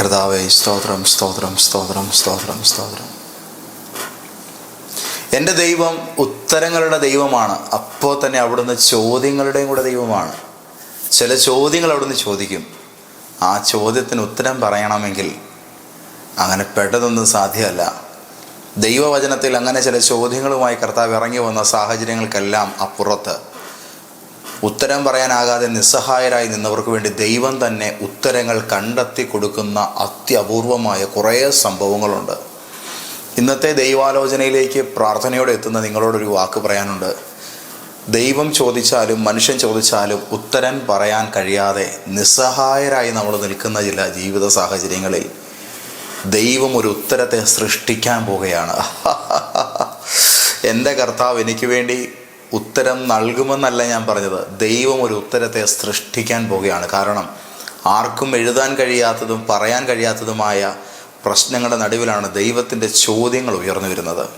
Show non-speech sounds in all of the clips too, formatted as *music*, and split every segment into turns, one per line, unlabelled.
കർത്താവെ സ്തോത്രം സ്തോത്രം സ്തോത്രം സ്തോത്രം സ്തോത്രം. എന്റെ ദൈവം ഉത്തരങ്ങളുടെ ദൈവമാണ്. അപ്പോൾ തന്നെ അവിടുന്ന് ചോദ്യങ്ങളുടെയും കൂടെ ദൈവമാണ്. ചില ചോദ്യങ്ങൾ അവിടുന്ന് ചോദിക്കും. ആ ചോദ്യത്തിന് ഉത്തരം പറയണമെങ്കിൽ അങ്ങനെ പെട്ടതൊന്നും സാധ്യമല്ല. ദൈവവചനത്തിൽ അങ്ങനെ ചില ചോദ്യങ്ങളുമായി കർത്താവ് ഇറങ്ങി വന്ന സാഹചര്യങ്ങൾക്കെല്ലാം അപ്പുറത്ത് ഉത്തരം പറയാനാകാതെ നിസ്സഹായരായി നിന്നവർക്ക് വേണ്ടി ദൈവം തന്നെ ഉത്തരങ്ങൾ കണ്ടെത്തി കൊടുക്കുന്ന അത്യപൂർവമായ കുറേ സംഭവങ്ങളുണ്ട്. ഇന്നത്തെ ദൈവാലോചനയിലേക്ക് പ്രാർത്ഥനയോടെ എത്തുന്ന നിങ്ങളോടൊരു വാക്ക് പറയാനുണ്ട്. ദൈവം ചോദിച്ചാലും മനുഷ്യൻ ചോദിച്ചാലും ഉത്തരം പറയാൻ കഴിയാതെ നിസ്സഹായരായി നമ്മൾ നിൽക്കുന്ന ചില ജീവിത സാഹചര്യങ്ങളിൽ ദൈവം ഒരു ഉത്തരത്തെ സൃഷ്ടിക്കാൻ പോവുകയാണ്. *laughs* എന്റെ കർത്താവ് എനിക്ക് വേണ്ടി ഉത്തരം നൽകുമെന്നല്ല ഞാൻ പറഞ്ഞത്. ദൈവം ഒരു ഉത്തരത്തെ സൃഷ്ടിക്കാൻ പോവുകയാണ്. കാരണം ആർക്കും എഴുതാൻ കഴിയാത്തതും പറയാൻ കഴിയാത്തതുമായ പ്രശ്നങ്ങളുടെ നടുവിലാണ് ദൈവത്തിന്റെ ചോദ്യങ്ങൾ ഉയർന്നു വരുന്നത്.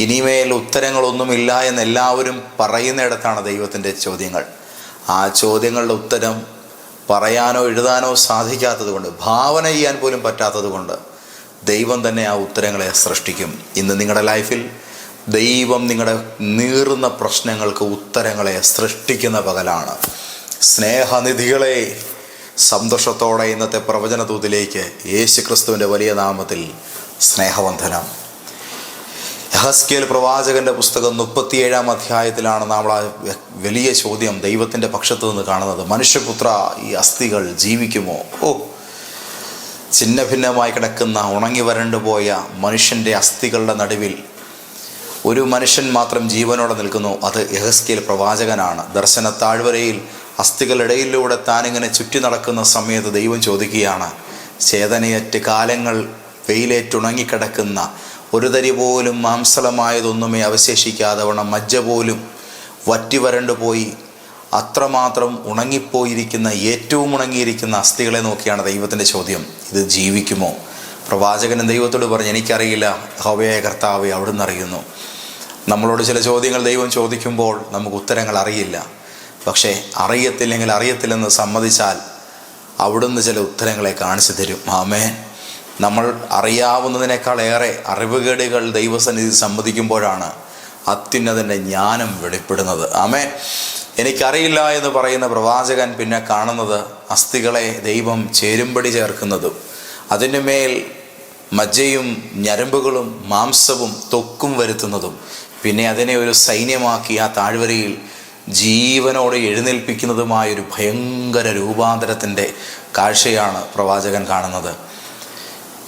ഇനിമേൽ ഉത്തരങ്ങളൊന്നുമില്ല എന്ന് എല്ലാവരും പറയുന്നിടത്താണ് ദൈവത്തിന്റെ ചോദ്യങ്ങൾ. ആ ചോദ്യങ്ങളുടെ ഉത്തരം പറയാനോ എഴുതാനോ സാധിക്കാത്തതുകൊണ്ട് ഭാവന ചെയ്യാൻ പോലും പറ്റാത്തതുകൊണ്ട് ദൈവം തന്നെ ആ ഉത്തരങ്ങളെ സൃഷ്ടിക്കും. ഇന്ന് നിങ്ങളുടെ ലൈഫിൽ ദൈവം നിങ്ങളുടെ നീറുന്ന പ്രശ്നങ്ങൾക്ക് ഉത്തരങ്ങളെ സൃഷ്ടിക്കുന്ന പകലാണ്. സ്നേഹനിധികളെ സന്തോഷത്തോടെ ഇന്നത്തെ പ്രവചന തൂതിലേക്ക് യേശു ക്രിസ്തുവിന്റെ വലിയ നാമത്തിൽ സ്നേഹവന്ധനം യഹസ്കേൽ പ്രവാചകന്റെ പുസ്തകം മുപ്പത്തിയേഴാം അധ്യായത്തിലാണ് നമ്മൾ ആ വലിയ ചോദ്യം ദൈവത്തിന്റെ പക്ഷത്ത് നിന്ന് കാണുന്നത്. മനുഷ്യപുത്ര ഈ അസ്ഥികൾ ജീവിക്കുമോ? ഓ ചിന്ന ഭിന്നമായി കിടക്കുന്ന ഉണങ്ങി വരണ്ടുപോയ മനുഷ്യന്റെ അസ്ഥികളുടെ നടുവിൽ ഒരു മനുഷ്യൻ മാത്രം ജീവനോടെ നിൽക്കുന്നു. അത് യഹസ്കേൽ പ്രവാചകനാണ്. ദർശന താഴ്വരയിൽ അസ്ഥികളിടയിലൂടെ താനിങ്ങനെ ചുറ്റി നടക്കുന്ന സമയത്ത് ദൈവം ചോദിക്കുകയാണ് ചേതനയറ്റ് കാലങ്ങൾ വെയിലേറ്റുണങ്ങിക്കിടക്കുന്ന ഒരു തരി പോലും മാംസളമായതൊന്നുമേ അവശേഷിക്കാതെ വണ്ണം മജ്ജ പോലും വറ്റി വരണ്ടു പോയി. അത്രമാത്രം ഉണങ്ങിപ്പോയിരിക്കുന്ന ഏറ്റവും ഉണങ്ങിയിരിക്കുന്ന അസ്ഥികളെ നോക്കിയാണ് ദൈവത്തിന്റെ ചോദ്യം. ഇത് ജീവിക്കുമോ? പ്രവാചകൻ ദൈവത്തോട് പറഞ്ഞു എനിക്കറിയില്ല. ഹവയായ കർത്താവെ അവിടുന്ന് അറിയുന്നു. നമ്മളോട് ചില ചോദ്യങ്ങൾ ദൈവം ചോദിക്കുമ്പോൾ നമുക്ക് ഉത്തരങ്ങൾ അറിയില്ല. പക്ഷേ അറിയത്തില്ലെങ്കിൽ അറിയത്തില്ലെന്ന് സമ്മതിച്ചാൽ അവിടുന്ന് ചില ഉത്തരങ്ങളെ കാണിച്ചു തരും. ആമേൻ. നമ്മൾ അറിയാവുന്നതിനേക്കാൾ ഏറെ അറിവുകേടുകൾ ദൈവസന്നിധി സമ്മതിക്കുമ്പോഴാണ് അത്യുന്നതന്റെ ജ്ഞാനം വെളിപ്പെടുന്നത്. ആമേൻ. എനിക്കറിയില്ല എന്ന് പറയുന്ന പ്രവാചകൻ പിന്നെ കാണുന്നത് അസ്ഥികളെ ദൈവം ചേരുമ്പടി ചേർക്കുന്നതും അതിന്റെ മേൽ മജ്ജയും ഞരമ്പുകളും മാംസവും തൊക്കും വരുത്തുന്നതും പിന്നെ അതിനെ ഒരു സൈന്യമാക്കി ആ താഴ്വരയിൽ ജീവനോടെ എഴുന്നേൽപ്പിക്കുന്നതുമായ ഒരു ഭയങ്കര രൂപാന്തരത്തിന്റെ കാഴ്ചയാണ് പ്രവാചകൻ കാണുന്നത്.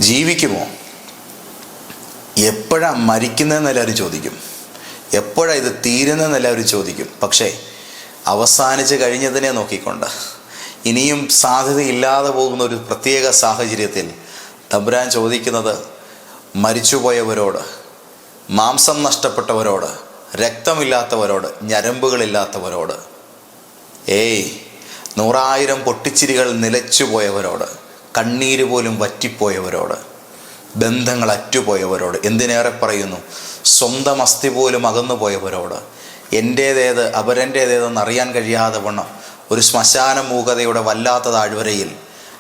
ജീവിക്കുമോ? എപ്പോഴാണ് മരിക്കുന്നതെന്ന് എല്ലാവരും ചോദിക്കും. എപ്പോഴാണ് ഇത് തീരുന്നതെന്ന് എല്ലാവരും ചോദിക്കും. പക്ഷേ അവസാനിച്ച് കഴിഞ്ഞതിനെ നോക്കിക്കൊണ്ട് ഇനിയും സാധ്യതയില്ലാതെ പോകുന്ന ഒരു പ്രത്യേക സാഹചര്യത്തിൽ തമ്പുരാൻ ചോദിക്കുന്നത് മരിച്ചുപോയവരോട് മാംസം നഷ്ടപ്പെട്ടവരോട് രക്തമില്ലാത്തവരോട് ഞരമ്പുകളില്ലാത്തവരോട് ഏയ് നൂറായിരം പൊട്ടിച്ചിരികൾ നിലച്ചുപോയവരോട് കണ്ണീര് പോലും വറ്റിപ്പോയവരോട് ബന്ധങ്ങൾ അറ്റുപോയവരോട് എന്തിനേറെ പറയുന്നു? സ്വന്തം അസ്ഥി പോലും അകന്നു പോയവരോട് എന്റേതേത് അവരെന്റേതേതെന്ന് അറിയാൻ കഴിയാതെ വണ്ണം ഒരു ശ്മശാന മൂകതയുടെ വല്ലാത്ത താഴ്വരയിൽ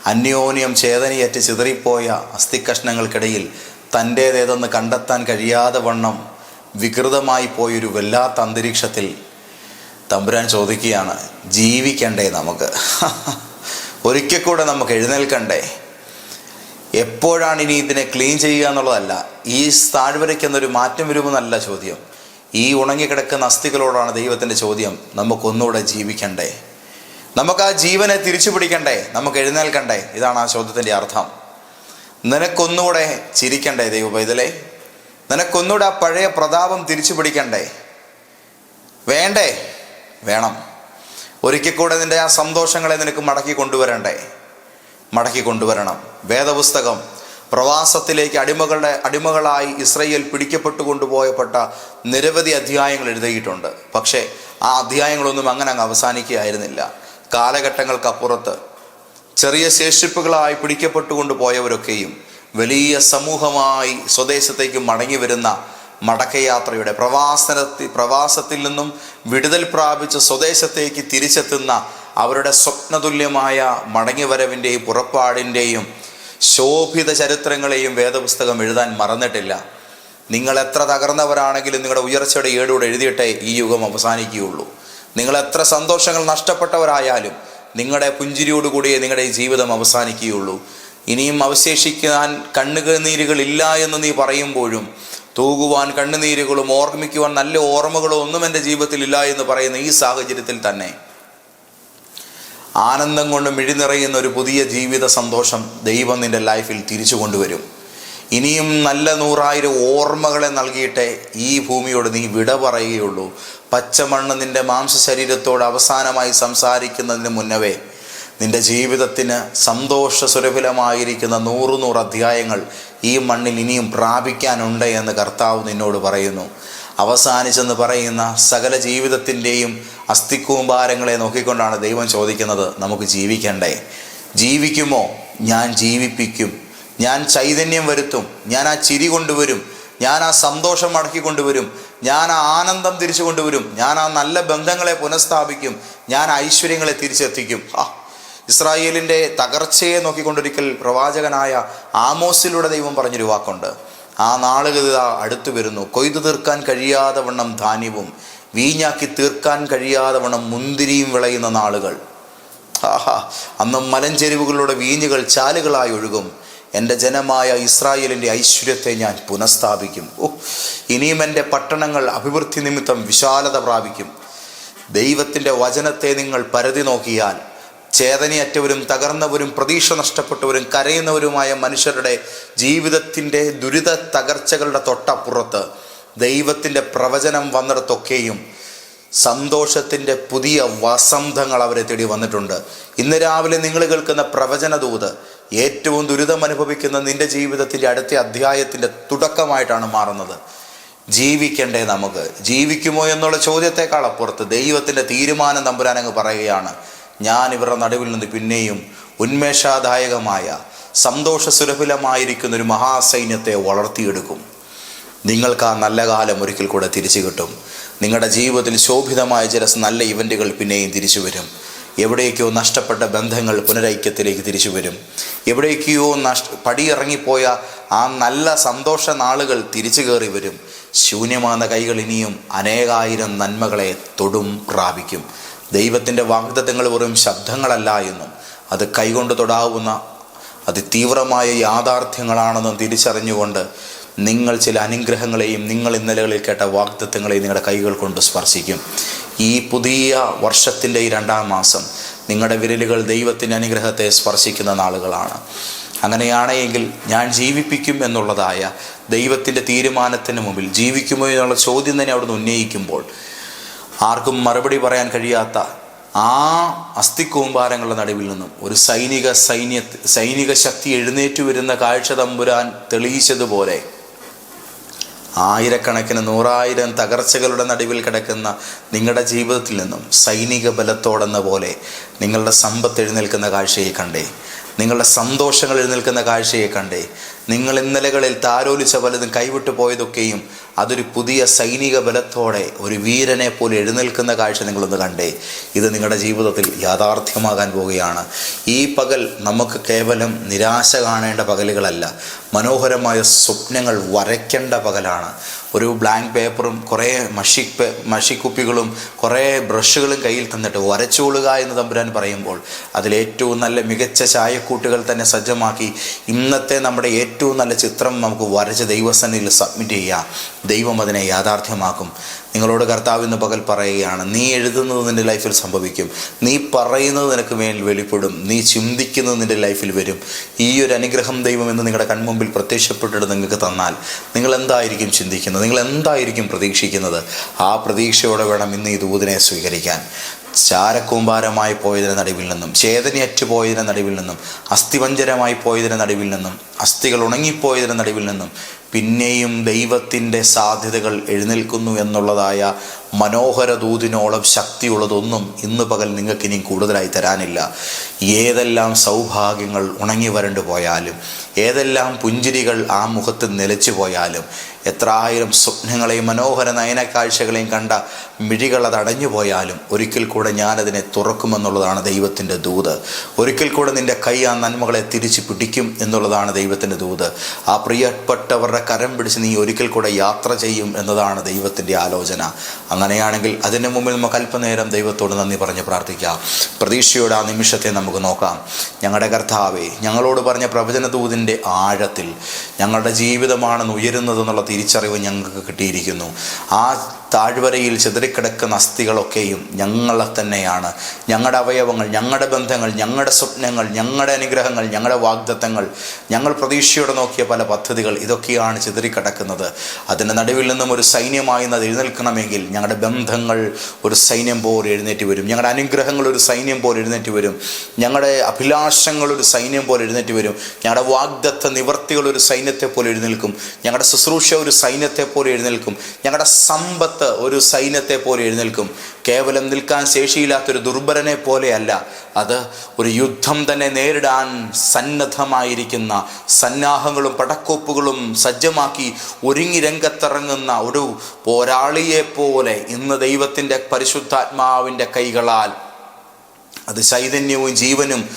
അന്യോന്യം ചേതനയേറ്റ് ചിതറിപ്പോയ അസ്ഥിക്കഷ്ണങ്ങൾക്കിടയിൽ തന്റേതേതെന്ന് കണ്ടെത്താൻ കഴിയാതെ വണ്ണം വികൃതമായി പോയൊരു വല്ലാത്ത അന്തരീക്ഷത്തിൽ തമ്പുരാൻ ചോദിക്കുകയാണ് ജീവിക്കണ്ടേ നമുക്ക്? *laughs* ഒരിക്കൽ കൂടെ നമുക്ക് എഴുന്നേൽക്കണ്ടേ? എപ്പോഴാണ് ഇനി ഇതിനെ ക്ലീൻ ചെയ്യുക എന്നുള്ളതല്ല ഈ താഴ്വരയ്ക്ക് എന്നൊരു മാറ്റം വരുമെന്നല്ല ചോദ്യം. ഈ ഉണങ്ങിക്കിടക്കുന്ന അസ്ഥികളോടാണ് ദൈവത്തിന്റെ ചോദ്യം നമുക്കൊന്നുകൂടെ ജീവിക്കണ്ടേ? നമുക്ക് ആ ജീവനെ തിരിച്ചു പിടിക്കണ്ടേ നമുക്ക് എഴുന്നേൽക്കണ്ടേ? ഇതാണ് ആ ചോദ്യത്തിന്റെ അർത്ഥം. നിനക്കൊന്നുകൂടെ ചിരിക്കണ്ടേ ദൈവ പൈതലേ നിനക്കൊന്നുകൂടെ ആ പഴയ പ്രതാപം തിരിച്ചു പിടിക്കണ്ടേ? വേണ്ടേ? വേണം. ഒരിക്കൽ കൂടെ നിന്റെ ആ സന്തോഷങ്ങളെ നിനക്ക് മടക്കി കൊണ്ടുവരണ്ടേ? മടക്കി കൊണ്ടുവരണം. വേദപുസ്തകം പ്രവാസത്തിലേക്ക് അടിമകളുടെ അടിമകളായി ഇസ്രയേൽ പിടിക്കപ്പെട്ടു കൊണ്ടുപോയപ്പെട്ട നിരവധി അധ്യായങ്ങൾ എഴുതിയിട്ടുണ്ട്. പക്ഷേ ആ അധ്യായങ്ങളൊന്നും അങ്ങനെ അങ്ങ് അവസാനിക്കുകയായിരുന്നില്ല. കാലഘട്ടങ്ങൾക്കപ്പുറത്ത് ചെറിയ ശേഷിപ്പുകളായി പിടിക്കപ്പെട്ടുകൊണ്ട് പോയവരൊക്കെയും വലിയ സമൂഹമായി സ്വദേശത്തേക്ക് മടങ്ങി വരുന്ന മടക്കയാത്രയുടെ പ്രവാസനത്തി പ്രവാസത്തിൽ നിന്നും വിടുതൽ പ്രാപിച്ച് സ്വദേശത്തേക്ക് തിരിച്ചെത്തുന്ന അവരുടെ സ്വപ്നതുല്യമായ മടങ്ങിവരവിന്റെയും പുറപ്പാടിന്റെയും ശോഭിത ചരിത്രങ്ങളെയും വേദപുസ്തകം എഴുതാൻ മറന്നിട്ടില്ല. നിങ്ങൾ എത്ര തകർന്നവരാണെങ്കിലും നിങ്ങളുടെ ഉയർച്ചയുടെ ഏടൂടെ എഴുതിയിട്ടേ ഈ യുഗം അവസാനിക്കുകയുള്ളൂ. നിങ്ങൾ എത്ര സന്തോഷങ്ങൾ നഷ്ടപ്പെട്ടവരായാലും നിങ്ങളുടെ പുഞ്ചിരിയോടുകൂടിയേ നിങ്ങളുടെ ജീവിതം അവസാനിക്കുകയുള്ളൂ. ഇനിയും അവശേഷിക്കാൻ കണ്ണുകീരുകളില്ല എന്ന് നീ പറയുമ്പോഴും തൂകുവാൻ കണ്ണുനീരുകളും ഓർമ്മിക്കുവാൻ നല്ല ഓർമ്മകളോ ഒന്നും എന്റെ ജീവിതത്തിൽ ഇല്ല എന്ന് പറയുന്ന ഈ സാഹചര്യത്തിൽ തന്നെ ആനന്ദം കൊണ്ട് മിഴി നിറയുന്ന ഒരു പുതിയ ജീവിത സന്തോഷം ദൈവം നിന്റെ ലൈഫിൽ തിരിച്ചു കൊണ്ടുവരും. ഇനിയും നല്ല നൂറായിരം ഓർമ്മകളെ നൽകിയിട്ടേ ഈ ഭൂമിയോട് നീ വിട പറയുകയുള്ളൂ. പച്ചമണ്ണ് നിന്റെ മാംസ ശരീരത്തോട് അവസാനമായി സംസാരിക്കുന്നതിന് മുന്നവേ നിന്റെ ജീവിതത്തിന് സന്തോഷ സുരഭിലമായിരിക്കുന്ന നൂറ് നൂറ് അധ്യായങ്ങൾ ഈ മണ്ണിൽ ഇനിയും പ്രാപിക്കാനുണ്ട് എന്ന് കർത്താവ് നിന്നോട് പറയുന്നു. അവസാനിച്ചെന്ന് പറയുന്ന സകല ജീവിതത്തിന്റെയും അസ്ഥിക്കൂമ്പാരങ്ങളെ നോക്കിക്കൊണ്ടാണ് ദൈവം ചോദിക്കുന്നത് നമുക്ക് ജീവിക്കണ്ടേ? ജീവിക്കുമോ? ഞാൻ ജീവിപ്പിക്കും. ഞാൻ ചൈതന്യം വരുത്തും. ഞാൻ ആ ചിരി കൊണ്ടുവരും. ഞാൻ ആ സന്തോഷം മടക്കി കൊണ്ടുവരും ഞാൻ ആ ആനന്ദം തിരിച്ചു കൊണ്ടുവരും ഞാൻ ആ നല്ല ബന്ധങ്ങളെ പുനഃസ്ഥാപിക്കും. ഞാൻ ഐശ്വര്യങ്ങളെ തിരിച്ചെത്തിക്കും. ആ ഇസ്രായേലിന്റെ തകർച്ചയെ നോക്കിക്കൊണ്ടൊരിക്കൽ പ്രവാചകനായ ആമോസിലൂടെ ദൈവം പറഞ്ഞൊരു വാക്കുണ്ട്. ആ നാളുകൾ ഇതാ അടുത്തു വരുന്നു. കൊയ്തു തീർക്കാൻ കഴിയാതെ വണ്ണം ധാന്യവും വീഞ്ഞാക്കി തീർക്കാൻ കഴിയാതെ വണ്ണം മുന്തിരിയും വിളയുന്ന നാളുകൾ. ആഹാ അന്നും മലഞ്ചെരിവുകളുടെ വീഞ്ഞുകൾ ചാലുകളായി ഒഴുകും. എന്റെ ജനമായ ഇസ്രായേലിന്റെ ഐശ്വര്യത്തെ ഞാൻ പുനഃസ്ഥാപിക്കും. ഓ ഇനിയും എന്റെ പട്ടണങ്ങൾ അഭിവൃദ്ധി നിമിത്തം വിശാലത പ്രാപിക്കും. ദൈവത്തിന്റെ വചനത്തെ നിങ്ങൾ പരതി നോക്കിയാൽ ചേതനയറ്റവരും തകർന്നവരും പ്രതീക്ഷ നഷ്ടപ്പെട്ടവരും കരയുന്നവരുമായ മനുഷ്യരുടെ ജീവിതത്തിന്റെ ദുരിത തകർച്ചകളുടെ തൊട്ടപ്പുറത്ത് ദൈവത്തിന്റെ പ്രവചനം വന്നിടത്തൊക്കെയും സന്തോഷത്തിന്റെ പുതിയ വസന്തങ്ങൾ അവരെ തേടി വന്നിട്ടുണ്ട്. ഇന്ന് രാവിലെ നിങ്ങൾ കേൾക്കുന്ന പ്രവചനദൂത് ഏറ്റവും ദുരിതം അനുഭവിക്കുന്ന നിന്റെ ജീവിതത്തിന്റെ അടുത്ത അധ്യായത്തിന്റെ തുടക്കമായിട്ടാണ് മാറുന്നത്. ജീവിക്കണ്ടേ നമുക്ക്? ജീവിക്കുമോ എന്നുള്ള ചോദ്യത്തെക്കാൾ അപ്പുറത്ത് ദൈവത്തിന്റെ തീരുമാനം തമ്പുരാനങ്ങ് പറയുകയാണ്. ഞാൻ ഇവരുടെ നടുവിൽ നിന്ന് പിന്നെയും ഉന്മേഷാദായകമായ സന്തോഷ സുലഭിലമായിരിക്കുന്ന ഒരു മഹാസൈന്യത്തെ വളർത്തിയെടുക്കും. നിങ്ങൾക്ക് ആ നല്ല കാലം ഒരിക്കൽ കൂടെ തിരിച്ചു കിട്ടും. നിങ്ങളുടെ ജീവിതത്തിൽ ശോഭിതമായ ചില നല്ല ഇവന്റുകൾ പിന്നെയും തിരിച്ചു വരും. എവിടേക്കോ നഷ്ടപ്പെട്ട ബന്ധങ്ങൾ പുനരൈക്യത്തിലേക്ക് തിരിച്ചു വരും. എവിടേക്കോ നഷ്ട പടിയിറങ്ങിപ്പോയ ആ നല്ല സന്തോഷ നാളുകൾ തിരിച്ചു കയറി വരും. ശൂന്യമാകുന്ന കൈകൾ ഇനിയും അനേകായിരം നന്മകളെ തൊടും പ്രാപിക്കും. ദൈവത്തിന്റെ വാഗ്ദത്തങ്ങൾ വെറും ശബ്ദങ്ങളല്ല എന്നും അത് കൈകൊണ്ട് തൊടാവുന്ന അതിതീവ്രമായ യാഥാർത്ഥ്യങ്ങളാണെന്നും തിരിച്ചറിഞ്ഞുകൊണ്ട് നിങ്ങൾ ചില അനുഗ്രഹങ്ങളെയും നിങ്ങൾ ഇന്നലകളിൽ കേട്ട വാഗ്ദത്തങ്ങളെയും നിങ്ങളുടെ കൈകൾ കൊണ്ട് സ്പർശിക്കും. ഈ പുതിയ വർഷത്തിന്റെ ഈ രണ്ടാം മാസം നിങ്ങളുടെ വിരലുകൾ ദൈവത്തിന്റെ അനുഗ്രഹത്തെ സ്പർശിക്കുന്ന നാളുകളാണ്. അങ്ങനെയാണെങ്കിൽ ഞാൻ ജീവിപ്പിക്കും എന്നുള്ളതായ ദൈവത്തിന്റെ തീരുമാനത്തിന് മുമ്പിൽ ജീവിക്കുമോ എന്നുള്ള ചോദ്യം തന്നെ അവിടുന്ന് ഉന്നയിക്കുമ്പോൾ ആർക്കും മറുപടി പറയാൻ കഴിയാത്ത ആ അസ്ഥിക്കൂമ്പാരങ്ങളുടെ നടുവിൽ നിന്നും ഒരു സൈനിക സൈന്യ സൈനിക ശക്തി എഴുന്നേറ്റ് വരുന്ന കാഴ്ച തമ്പുരാൻ തെളിയിച്ചതുപോലെ ആയിരക്കണക്കിന് നൂറായിരം തകർച്ചകളുടെ നടുവിൽ കിടക്കുന്ന നിങ്ങളുടെ ജീവിതത്തിൽ നിന്നും സൈനിക ബലത്തോടെന്ന പോലെ നിങ്ങളുടെ സമ്പത്ത് എഴുന്നേൽക്കുന്ന കാഴ്ചയെ കണ്ടേ. നിങ്ങളുടെ സന്തോഷങ്ങൾ എഴുന്നേൽക്കുന്ന കാഴ്ചയെ കണ്ടേ. നിങ്ങൾ ഇന്നലകളിൽ താരോലിച്ച പലതും കൈവിട്ടു പോയതൊക്കെയും അതൊരു പുതിയ സൈനിക ബലത്തോടെ ഒരു വീരനെ പോലെ എഴുന്നേൽക്കുന്ന കാഴ്ച നിങ്ങളൊന്ന് കണ്ടേ. ഇത് നിങ്ങളുടെ ജീവിതത്തിൽ യാഥാർത്ഥ്യമാകാൻ പോവുകയാണ്. ഈ പകൽ നമുക്ക് കേവലം നിരാശ കാണേണ്ട പകലുകളല്ല. മനോഹരമായ സ്വപ്നങ്ങൾ വരയ്ക്കേണ്ട പകലാണ്. ഒരു ബ്ലാങ്ക് പേപ്പറും കുറേ മഷി മഷിക്കുപ്പികളും കുറേ ബ്രഷുകളും കയ്യിൽ തന്നിട്ട് വരച്ചുകൊള്ളുക എന്ന് തമ്പുരാൻ പറയുമ്പോൾ അതിലേറ്റവും നല്ല മികച്ച ചായക്കൂട്ടുകൾ തന്നെ സജ്ജമാക്കി ഇന്നത്തെ നമ്മുടെ ഏറ്റവും നല്ല ചിത്രം നമുക്ക് വരച്ച് ദൈവസന്നിധിയിൽ സബ്മിറ്റ് ചെയ്യാം. ദൈവം അതിനെ യാഥാർത്ഥ്യമാക്കും. നിങ്ങളോട് കർത്താവ് ഇന്ന് പകൽ പറയുകയാണ് നീ എഴുതുന്നത് നിന്റെ ലൈഫിൽ സംഭവിക്കും. നീ പറയുന്നത് നിനക്ക് മേൽ വെളിപ്പെടും. നീ ചിന്തിക്കുന്നത് നിന്റെ ലൈഫിൽ വരും. ഈ ഒരു അനുഗ്രഹം ദൈവം എന്ന് നിങ്ങളുടെ കൺമുമ്പിൽ പ്രത്യക്ഷപ്പെട്ടിട്ട് നിങ്ങൾക്ക് തന്നാൽ നിങ്ങൾ എന്തായിരിക്കും ചിന്തിക്കുന്നത്? നിങ്ങൾ എന്തായിരിക്കും പ്രതീക്ഷിക്കുന്നത്? ആ പ്രതീക്ഷയോടെ വേണം ഇന്ന് ഈ ദൂതിനെ സ്വീകരിക്കാൻ. ചാരക്കൂമ്പാരമായി പോയതിന് നടുവിൽ നിന്നും ചേതനയറ്റ് പോയതിന് നടുവിൽ നിന്നും അസ്ഥിവഞ്ചരമായി പോയതിന് നടുവിൽ നിന്നും അസ്ഥികൾ ഉണങ്ങിപ്പോയതിന് നടുവിൽ നിന്നും പിന്നെയും ദൈവത്തിന്റെ സാധ്യതകൾ എഴുന്നേൽക്കുന്നു എന്നുള്ളതായ മനോഹര ദൂതിനോളം ശക്തിയുള്ളതൊന്നും ഇന്ന് പകൽ നിങ്ങൾക്ക് ഇനിയും കൂടുതലായി തരാനില്ല. ഏതെല്ലാം സൗഭാഗ്യങ്ങൾ ഉണങ്ങി വരണ്ടു പോയാലും ഏതെല്ലാം പുഞ്ചിരികൾ ആ മുഖത്ത് നിലച്ചു പോയാലും എത്രായിരം സ്വപ്നങ്ങളെയും മനോഹര നയനക്കാഴ്ചകളെയും കണ്ട മിഴികൾ അടഞ്ഞു പോയാലും ഒരിക്കൽ കൂടെ ഞാനതിനെ തുറക്കുമെന്നുള്ളതാണ് ദൈവത്തിന്റെ ദൂത്. ഒരിക്കൽ കൂടെ നിന്റെ കൈ ആ നന്മകളെ തിരിച്ചു പിടിക്കും എന്നുള്ളതാണ് ദൈവത്തിന്റെ ദൂത്. ആ പ്രിയപ്പെട്ടവരുടെ കരം പിടിച്ച് നീ ഒരിക്കൽ കൂടെ യാത്ര ചെയ്യും എന്നതാണ് ദൈവത്തിന്റെ ആലോചന. അങ്ങനെയാണെങ്കിൽ അതിന്റെ മുമ്പിൽ നമുക്ക് അല്പനേരം ദൈവത്തോട് നന്ദി പറഞ്ഞ് പ്രാർത്ഥിക്കാം. പ്രതീക്ഷയുടെ ആ നിമിഷത്തെ നമുക്ക് നോക്കാം. ഞങ്ങളുടെ കർത്താവെ ഞങ്ങളോട് പറഞ്ഞ പ്രവചന ദൂതിന്റെ ആഴത്തിൽ ഞങ്ങളുടെ ജീവിതമാണെന്ന് ഉയരുന്നതെന്നുള്ള തിരിച്ചറിവ് ഞങ്ങൾക്ക് കിട്ടിയിരിക്കുന്നു. ആ താഴ്വരയിൽ ചിതറിക്കിടക്കുന്ന അസ്ഥികളൊക്കെയും ഞങ്ങളെ തന്നെയാണ്. ഞങ്ങളുടെ അവയവങ്ങൾ ഞങ്ങളുടെ ബന്ധങ്ങൾ ഞങ്ങളുടെ സ്വപ്നങ്ങൾ ഞങ്ങളുടെ അനുഗ്രഹങ്ങൾ ഞങ്ങളുടെ വാഗ്ദത്തങ്ങൾ ഞങ്ങൾ പ്രതീക്ഷയോടെ നോക്കിയ പല പദ്ധതികൾ ഇതൊക്കെയാണ് ചിതറിക്കിടക്കുന്നത്. അതിന്റെ നടുവിൽ നിന്നും ഒരു സൈന്യമായി അത് എഴുന്നേൽക്കണമെങ്കിൽ ഞങ്ങളുടെ ബന്ധങ്ങൾ ഒരു സൈന്യം പോലെ എഴുന്നേറ്റ് വരും. ഞങ്ങളുടെ അനുഗ്രഹങ്ങൾ ഒരു സൈന്യം പോലെ എഴുന്നേറ്റ് വരും. ഞങ്ങളുടെ അഭിലാഷങ്ങൾ ഒരു സൈന്യം പോലെ എഴുന്നേറ്റ് വരും. ഞങ്ങളുടെ വാഗ്ദത്ത നിവർത്തികൾ ഒരു സൈന്യത്തെ പോലെ എഴുന്നേൽക്കും. ഞങ്ങളുടെ ശുശ്രൂഷ ഒരു സൈന്യത്തെ പോലെ എഴുന്നേൽക്കും. ഞങ്ങളുടെ സമ്പത്ത് ഒരു സൈന്യത്തെ പോലെ എഴുന്നേൽക്കും. കേവലം നിൽക്കാൻ ശേഷിയില്ലാത്തൊരു ദുർബലനെ പോലെയല്ല. അത് ഒരു യുദ്ധം തന്നെ നേരിടാൻ സന്നദ്ധമായിരിക്കുന്ന സന്നാഹങ്ങളും പടക്കോപ്പുകളും സജ്ജമാക്കി ഒരുങ്ങി രംഗത്തിറങ്ങുന്ന ഒരു പോരാളിയെ പോലെ ഇന്ന് ദൈവത്തിന്റെ പരിശുദ്ധാത്മാവിന്റെ കൈകളാൽ അത് ചൈതന്യവും ജീവനും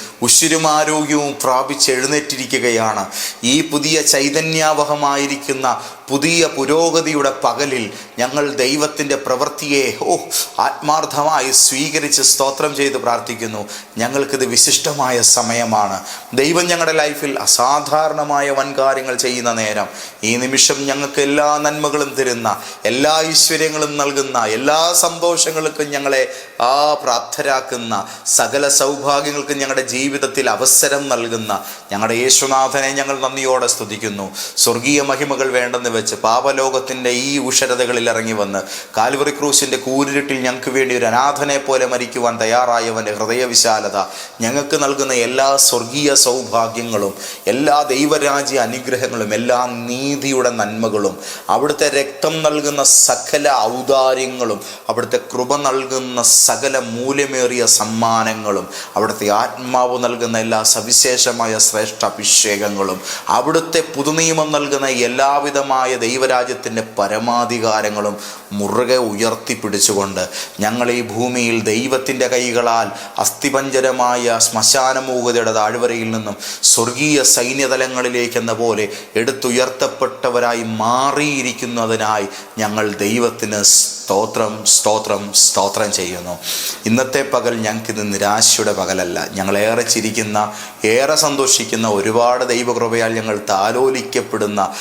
പ്രാപിച്ച് എഴുന്നേറ്റിരിക്കുകയാണ്. ഈ പുതിയ ചൈതന്യാവഹമായിരിക്കുന്ന പുതിയ പുരോഗതിയുടെ പകലിൽ ഞങ്ങൾ ദൈവത്തിന്റെ പ്രവൃത്തിയെ ഓ ആത്മാർത്ഥമായി സ്വീകരിച്ച് സ്തോത്രം ചെയ്ത് പ്രാർത്ഥിക്കുന്നു. ഞങ്ങൾക്കിത് വിശിഷ്ടമായ സമയമാണ്. ദൈവം ഞങ്ങളുടെ ലൈഫിൽ അസാധാരണമായ വൻകാര്യങ്ങൾ ചെയ്യുന്ന നേരം ഈ നിമിഷം ഞങ്ങൾക്ക് എല്ലാ നന്മകളും തരുന്ന എല്ലാ ഐശ്വര്യങ്ങളും നൽകുന്ന എല്ലാ സന്തോഷങ്ങൾക്കും ഞങ്ങളെ ആ പ്രാപ്തരാക്കുന്ന സകല സൗഭാഗ്യങ്ങൾക്കും ഞങ്ങളുടെ ജീവിതത്തിൽ അവസരം നൽകുന്ന ഞങ്ങളുടെ യേശുനാഥനെ ഞങ്ങൾ നന്ദിയോടെ സ്തുതിക്കുന്നു. സ്വർഗീയ മഹിമകൾ വേണ്ടെന്ന് വെച്ച് പാപലോകത്തിന്റെ ഈ ഉഷരതകളിൽ ഇറങ്ങി വന്ന് കാൽവറി ക്രൂശിന്റെ കൂരിരുട്ടിൽ ഞങ്ങൾക്ക് വേണ്ടി ഒരു അനാഥനെ പോലെ മരിക്കുവാൻ തയ്യാറായവന്റെ ഹൃദയവിശാലത ഞങ്ങൾക്ക് നൽകുന്ന എല്ലാ സ്വർഗീയ സൗഭാഗ്യങ്ങളും എല്ലാ ദൈവരാജ്യ അനുഗ്രഹങ്ങളും എല്ലാ നീതിയുടെ നന്മകളും അവിടുത്തെ രക്തം നൽകുന്ന സകല ഔദാര്യങ്ങളും അവിടുത്തെ കൃപ നൽകുന്ന സകല മൂല്യമേറിയ സമ്മാനങ്ങളും അവിടുത്തെ ആത്മാവ് നൽകുന്ന എല്ലാ സവിശേഷമായ ശ്രേഷ്ഠ അഭിഷേകങ്ങളും അവിടുത്തെ പുതുനിയമം നൽകുന്ന എല്ലാവിധമായ ദൈവരാജ്യത്തിന്റെ പരമാധികാരങ്ങളും മുറുകെ ഉയർത്തിപ്പിടിച്ചുകൊണ്ട് ഞങ്ങൾ ഈ ഭൂമിയിൽ ദൈവത്തിന്റെ കൈകളാൽ അസ്ഥിപഞ്ചരമായ ശ്മശാനമൂകതയുടെ താഴ്വരയിൽ നിന്നും സ്വർഗീയ സൈന്യതലങ്ങളിലേക്കെന്ന പോലെ എടുത്തുയർത്തപ്പെട്ടവരായി മാറിയിരിക്കുന്നതിനായി ഞങ്ങൾ ദൈവത്തിന് സ്തോത്രം സ്തോത്രം സ്തോത്രം ചെയ്യുന്നു. ഇന്നത്തെ പകൽ ഞങ്ങൾക്കിത് നിരാശയുടെ പകലല്ല. ഞങ്ങളേറെ ചിരിക്കുന്ന ഏറെ സന്തോഷിക്കുന്ന ഒരുപാട് ദൈവകൃപയാൽ ഞങ്ങൾ താലോലിക്കപ്പെടുന്ന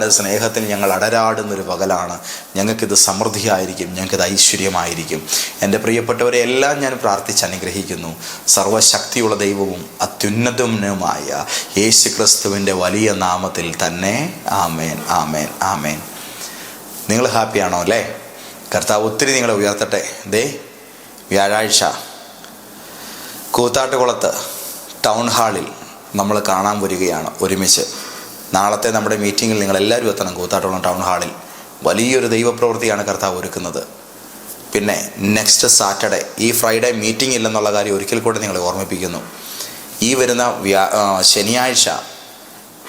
ദൈവപിതാവിന്റെ സ്നേഹത്തിൽ ഞങ്ങൾ അടരാടുന്നൊരു പകലാണ്. ഞങ്ങൾക്കിത് സമൃദ്ധിയായിരിക്കും ഞങ്ങൾക്കിത് ഐശ്വര്യമായിരിക്കും. എന്റെ പ്രിയപ്പെട്ടവരെ എല്ലാം ഞാൻ പ്രാർത്ഥിച്ച് അനുഗ്രഹിക്കുന്നു. സർവശക്തിയുള്ള ദൈവവും അത്യുന്നതനുമായ യേശു ക്രിസ്തുവിന്റെ വലിയ നാമത്തിൽ തന്നെ ആമേൻ ആമേൻ ആമേൻ. നിങ്ങൾ ഹാപ്പിയാണോ അല്ലേ? കർത്താവ് ഒത്തിരി നിങ്ങളെ ഉയർത്തട്ടെ. ദേ വ്യാഴാഴ്ച കൂത്താട്ടുകുളത്ത് ടൗൺ ഹാളിൽ നമ്മൾ കാണാൻ വരികയാണ് ഒരുമിച്ച്. നാളത്തെ നമ്മുടെ മീറ്റിങ്ങിൽ നിങ്ങൾ എല്ലാവരും എത്തണം. കൂത്താട്ടോളം ടൗൺ ഹാളിൽ. വലിയൊരു ദൈവപ്രവൃത്തിയാണ് കർത്താവ് ഒരുക്കുന്നത്. പിന്നെ നെക്സ്റ്റ് സാറ്റർഡേ ഈ ഫ്രൈഡേ മീറ്റിംഗ് ഇല്ലെന്നുള്ള കാര്യം ഒരിക്കൽ കൂടെ നിങ്ങളെ ഓർമ്മിപ്പിക്കുന്നു. ഈ വരുന്ന വ്യാ ശനിയാഴ്ച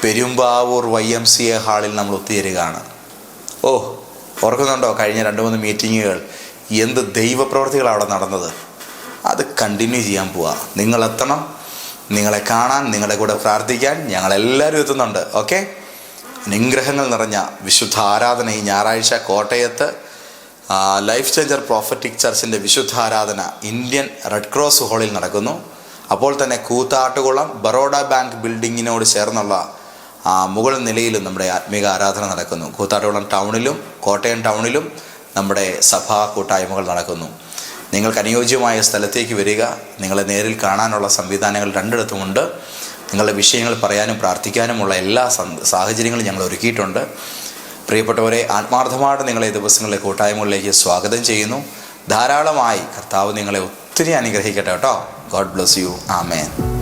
Perumbavoor Y M C A ഹാളിൽ നമ്മൾ ഒത്തുചേരുകയാണ്. ഓ ഓർക്കുന്നുണ്ടോ? കഴിഞ്ഞ രണ്ട് മൂന്ന് മീറ്റിങ്ങുകൾ എന്ത് ദൈവപ്രവർത്തികളാണ് അവിടെ നടന്നത്? അത് കണ്ടിന്യൂ ചെയ്യാൻ പോവാ. നിങ്ങൾ എത്തണം നിങ്ങളെ കാണാൻ നിങ്ങളുടെ കൂടെ പ്രാർത്ഥിക്കാൻ ഞങ്ങളെല്ലാവരും എത്തുന്നുണ്ട്. ഓക്കെ അനുഗ്രഹങ്ങൾ നിറഞ്ഞ വിശുദ്ധ ആരാധന ഈ ഞായറാഴ്ച കോട്ടയത്ത് ലൈഫ് ചേഞ്ചർ പ്രോഫറ്റിക് ചർച്ചിന്റെ വിശുദ്ധ ആരാധന ഇന്ത്യൻ റെഡ് ക്രോസ് ഹാളിൽ നടക്കുന്നു. അപ്പോൾ തന്നെ കൂത്താട്ടുകുളം ബറോഡ ബാങ്ക് ബിൽഡിങ്ങിനോട് ചേർന്നുള്ള മുകൾ നിലയിലും നമ്മുടെ ആത്മീക ആരാധന നടക്കുന്നു. കൂത്താട്ടുകുളം ടൗണിലും കോട്ടയം ടൗണിലും നമ്മുടെ സഭാ കൂട്ടായ്മകൾ നടക്കുന്നു. നിങ്ങൾക്ക് അനുയോജ്യമായ സ്ഥലത്തേക്ക് വരിക നിങ്ങളെ നേരിൽ കാണാനുള്ള സംവിധാനങ്ങൾ രണ്ടിടത്തുമുണ്ട്. നിങ്ങളുടെ വിഷയങ്ങൾ പറയാനും പ്രാർത്ഥിക്കാനുമുള്ള എല്ലാ സാഹചര്യങ്ങളും ഞങ്ങൾ ഒരുക്കിയിട്ടുണ്ട്. പ്രിയപ്പെട്ടവരെ ആത്മാർത്ഥമായിട്ട് നിങ്ങളെ ദിവസങ്ങളിലെ കൂട്ടായ്മകളിലേക്ക് സ്വാഗതം ചെയ്യുന്നു. ധാരാളമായി കർത്താവ് നിങ്ങളെ ഒത്തിരി അനുഗ്രഹിക്കട്ടെ കേട്ടോ. God bless you. ആമേൻ.